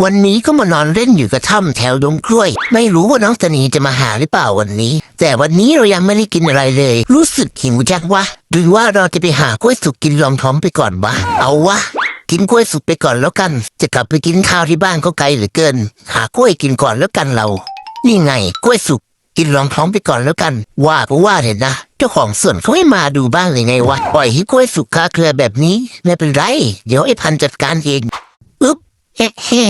วันนี้ก็มานอนเล่นอยู่กระท่อมแถวดงกล้วย ไม่รู้ว่าน้องตนีจะมาหาหรือเปล่าวันนี้ แต่วันนี้เรายังไม่ได้กินอะไรเลย รู้สึกหิวจังวะหรือว่าเราจะไปหากล้วยสุกกินรองท้องไปก่อนวะ เอาวะ กินกล้วยสุกไปก่อนแล้วกัน จะกลับไปกินข้าวที่บ้านก็ไกลเหลือเกิน หากล้วยกินก่อนแล้วกันเรา นี่ไงกล้วยสุกกินรองท้องไปก่อนแล้วกัน ว่าก็ว่าเห็นนะ เจ้าของสวนเขาไม่มาดูบ้างเลยไงวะ ปล่อยให้กล้วยสุกคาเครือแบบนี้ ไม่เป็นไร เดี๋ยวไอ้พันจัดการเอง อึ๊บแฮ่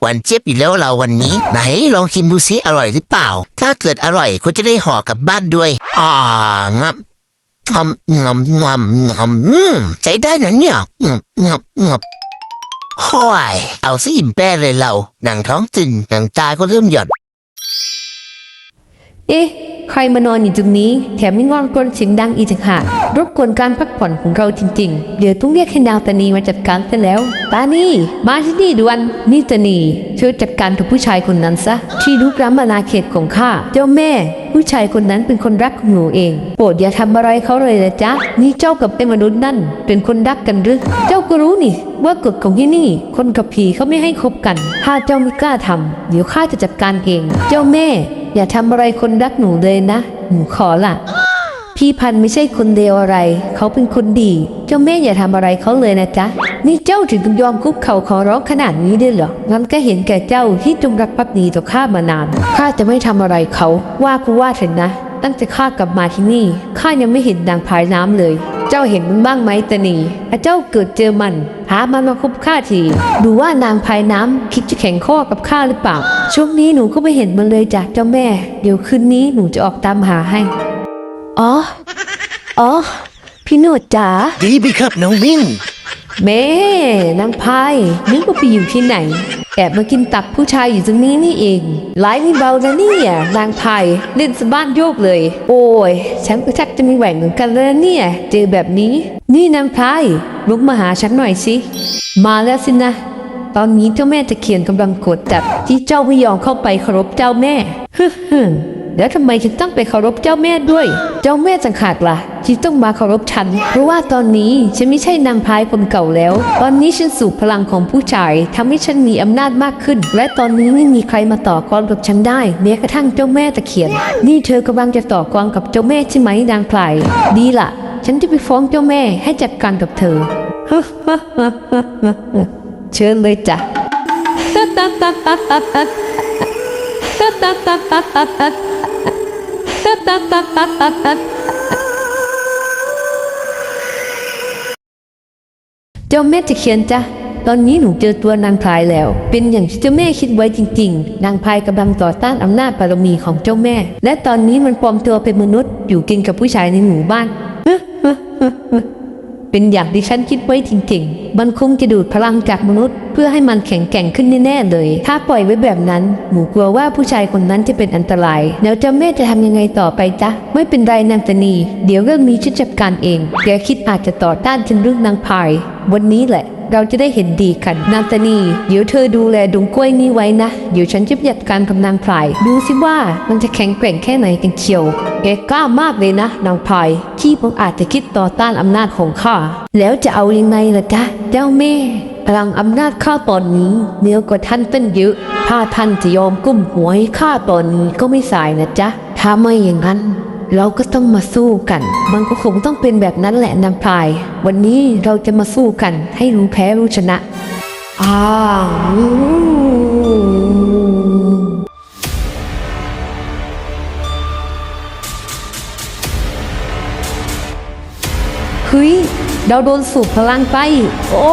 หวานเจี๊ยบอยู่แล้วเราวันนี้ ไหนลองชิมดูซิอร่อยหรือเปล่า ถ้าเกิดอร่อยก็จะได้ห่อกลับบ้านด้วยอ่างับงำงำงำงำอืมใช้ได้นะเนี่ยงับงับงับห้อยเอาซิอิ่มแป้เลยเราหนังท้องตึงหนังตาก็เริ่มหย่อน เอ๊ะ ใครมานอนอยู่ตรงนี้ แถมไม่งอนกรนเสียงดังอีกต่างหากรบกวนการพักผ่อนของเราจริง ๆ เดี๋ยวต้องเรียกให้นางตานีมาจัดการซะแล้ว ตานีมาที่นี่ด่วน นี่ตานีช่วยจัดการกับผู้ชายคนนั้นซะ ที่ลุกล้ำอาณาเขตของข้า เจ้าแม่ ผู้ชายคนนั้นเป็นคนรักของหนูเอง โปรดอย่าทำอะไรเขาเลยนะจ๊ะ นี่เจ้ากับไอ้มนุษย์นั่น เป็นคนรักกันหรือ เจ้าก็รู้นี่ ว่ากฎของที่นี่ คนกับผีเขาไม่ให้คบกัน ถ้าเจ้าไม่กล้าทำเดี๋ยวข้าจะจัดการเอง เจ้าแม่ อย่าทำอะไรคนรักหนูเลยนะ หนูขอละพี่พันไม่ใช่คนเลวอะไร เขาเป็นคนดี เจ้าแม่อย่าทำอะไรเขาเลยนะจ๊ะ นี่เจ้าถึงยอมคุกเข่าขอร้องขนาดนี้ได้เหรองั้นก็เห็นแก่เจ้าที่จงรักภักดีต่อข้ามานานข้าจะไม่ทำอะไรเขา ว่ากูว่าเถอะนะ ตั้งแต่ข้ากลับมาที่นี่ข้ายังไม่เห็นนางพายน้ำเลย เจ้าเห็นมันบ้างไหมตานีอะเจ้าเกิดเจอมัน หามันมาคบข้าทีดูว่านางพายน้ำคิดจะแข่งข้อกับข้าหรือเปล่า ช่วงนี้หนูก็ไม่เห็นมันเลยจากเจ้าแม่ เดี๋ยวคืนนี้หนูจะออกตามหาให้ อ๋อ อ๋อ พี่หนวดจ๋า ดีไปครับน้องมิ้งแม่นางพายนึกว่าไปอยู่ที่ไหน แอบมากินตับผู้ชายอยู่ตรงนี้นี่เองหลายนี่เบานะเนี่ยนางไทยเล่นสะบ้านโยกเลย โอ้ยฉันก็ชักจะมีแหว่งเหมือนกันแล้วเนี่ย เจอแบบนี้ นี่นางพายลุกมาหาฉันหน่อยสิ มาแล้วสินะตอนนี้เจ้าแม่ตะเคียนกำลังกดจับที่เจ้าไม่ยอมเข้าไปเคารพเจ้าแม่ฮึ่ม แล้วทำไมฉันต้องไปเคารพเจ้าแม่ด้วย เจ้าแม่จังขาดล่ะที่ต้องมาเคารพฉัน เพราะว่าตอนนี้ฉันไม่ใช่นางพายคนเก่าแล้ว ตอนนี้ฉันสูบพลังของผู้ชายทำให้ฉันมีอำนาจมากขึ้น และตอนนี้ไม่มีใครมาต่อกรกับฉันได้แม้กระทั่งเจ้าแม่ตะเคียน นี่เธอกำลังจะต่อกรกับเจ้าแม่ใช่ไหมนางพลายดีล่ะ ฉันจะไปฟ้องเจ้าแม่ให้จัดการกับเธอเชิญเลยจ้ะตัดตัดตัดตัดตัดตัดตัดตัดตัดตัด เจ้าแม่จะเขียนจ้ะตอนนี้หนูเจอตัวนางพลายแล้ว เป็นอย่างที่เจ้าแม่คิดไว้จริง ๆ นางพลายกำลังต่อต้านอำนาจบารมีของเจ้าแม่ และตอนนี้มันปลอมตัวเป็นมนุษย์อยู่กินกับผู้ชายในหมู่บ้าน เป็นอย่างที่ฉันคิดไว้จริงๆ มันคงจะดูดพลังจากมนุษย์ เพื่อให้มันแข็งแกร่งขึ้นแน่ๆเลย ถ้าปล่อยไว้แบบนั้น หมูกลัวว่าผู้ชายคนนั้นจะเป็นอันตราย แล้วเจ้าแม่จะทำยังไงต่อไปจ๊ะ ไม่เป็นไรนางตนีเดี๋ยวเรื่องนี้ฉันจัดการเองแกคิดอาจจะต่อต้านฉันเรื่องนางพาย วันนี้แหละ เราจะได้เห็นดีกัน นาตานี เดี๋ยวเธอดูแลดงกล้วยนี้ไว้นะ เดี๋ยวฉันจะจัดการกับนางพลาย ดูสิว่ามันจะแข็งแกร่งแค่ไหนกันเชียวแกกล้ามากเลยนะนางพลายที่ผมอาจจะคิดต่อต้านอำนาจของข้า แล้วจะเอายังไงล่ะจ๊ะ เจ้าแม่พลังอำนาจข้าตอนนี้เหนือกว่าท่านตั้งเยอะ ถ้าท่านจะยอมกุ้มหัวให้ข้าตอนนี้ก็ไม่สายนะจ๊ะ ถ้าไม่อย่างนั้น เราก็ต้องมาสู้กัน มันก็คงต้องเป็นแบบนั้นแหละนางพลาย วันนี้เราจะมาสู้กัน ให้รู้แพ้รู้ชนะอ้าวเฮ้ยเราโดนสูบพลังไป โอ้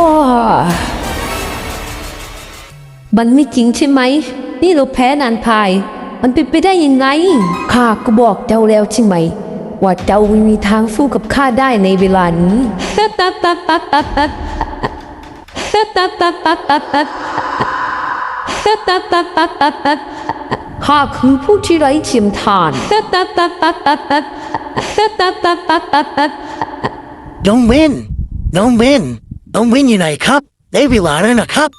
มันไม่จริงใช่ไหม นี่เราแพ้นานพาย มันเป็นไปได้ยังไง ข้าก็บอกเจ้าแล้วใช่ไหม ว่าเจ้าไม่มีทางสู้กับข้าได้ในเวลานี้ข้าคือผู้ที่ไร้เทียมทานน้องเว้นน้องเว้นน้องเว้นอยู่ไหนครับ ได้เวลาแล้วนะครับ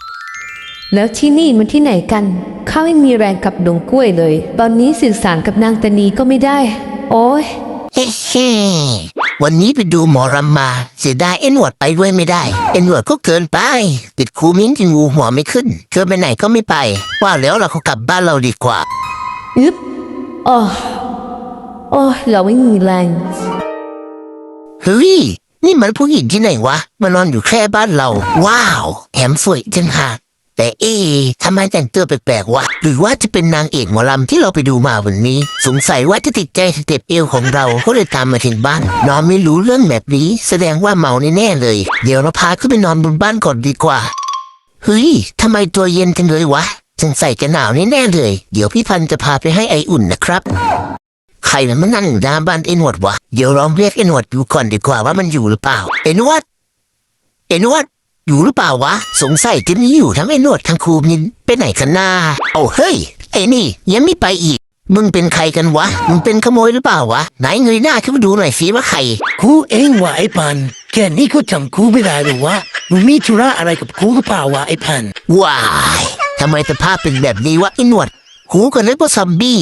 แล้วที่นี่มันที่ไหนกัน ข้าไม่มีแรงกับดงกล้วยเลย ตอนนี้สื่อสารกับนางตานีก็ไม่ได้ โอ้ยเฮ้เฮ้วันนี้ไปดูหมอรำมา เสียดายเอ็นหนวดไปด้วยไม่ได้ เอ็นหนวดก็เกินไป ติดครูมิ้นจนงูหัวไม่ขึ้นเกินไปไหนก็ไม่ไป ว่าแล้วเราก็กลับบ้านเราดีกว่าอึ๊บโอ้โอ้เราไม่มีแรงเฮ้ยนี่มันผู้หญิงที่ไหนวะมานอนอยู่แค่บ้านเรา ว้าวแถมสวยจังหาก แต่เอ๊ะทำไมแต่งตัวแปลกๆวะ หรือว่าจะเป็นนางเอกหมอลำที่เราไปดูมาวันนี้ สงสัยว่าจะติดใจสเต็ปเอวของเราก็เลยตามมาถึงบ้าน นอนไม่รู้เรื่องแบบนี้ แสดงว่าเมาแน่ๆเลย เดี๋ยวเราพาขึ้นไปนอนบนบ้านก่อนดีกว่า เฮ้ยทำไมตัวเย็นจังเลยวะสงสัยจะหนาวแน่ๆเลย เดี๋ยวพี่พันจะพาไปให้ไออุ่นนะครับ ใครมันมานั่งอยู่หน้าบ้านไอ้หนวดวะ เดี๋ยวลองเรียกไอ้หนวดดูก่อนดีกว่าว่ามันอยู่หรือเปล่าไอ้หนวดไอ้หนวด อยู่หรือเปล่าวะ สงสัยจะมีอยู่ทั้งไอ้หนวดทั้งครูมินไปไหนกันนาเอาเฮ้ย ไอ้นี่ ยังไม่ไปอีก มึงเป็นใครกันวะ มึงเป็นขโมยหรือเปล่าวะ ไหนเงยหน้าขึ้นมาดูหน่อยสิว่าใคร กูเองว่ะไอ้พัน แค่นี้ก็จำกูไม่ได้หรือวะมึงมีธุระอะไรกับกูหรือเปล่าวะไอ้พันว้ายทำไมสภาพเป็นแบบนี้วะไอ้หนวด หูกันเลยว่าซอมบี้